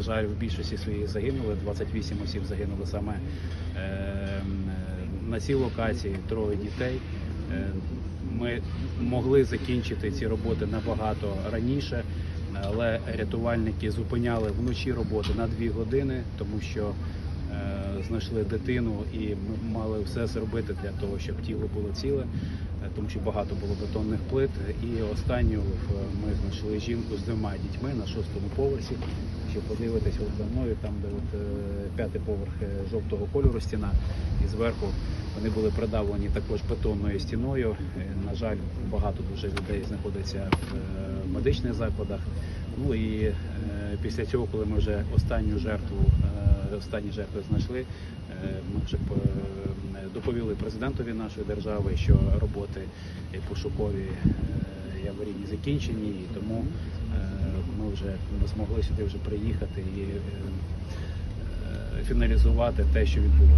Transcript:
На жаль, в більшості своїх загинули. 28 осіб загинули саме е, на цій локації, троє дітей. Е, Ми могли закінчити ці роботи набагато раніше, але рятувальники зупиняли вночі роботи на дві години, тому що е, знайшли дитину і ми мали все зробити для того, щоб тіло було ціле, тому що багато було бетонних плит. І останню е, ми знайшли жінку з двома дітьми на шостому поверсі. Якщо подивитися за мною, там де от, е, п'ятий поверх е, жовтого кольору стіна, і зверху вони були придавлені також бетонною стіною. Е, На жаль, багато дуже людей знаходиться в е, медичних закладах. Ну і е, після цього, коли ми вже останню жертву, е, останні жертви знайшли, е, ми вже е, доповіли президентові нашої держави, що роботи пошукові і аварійні закінчені, і тому ми вже змогли сюди вже приїхати і фіналізувати те, що відбулося.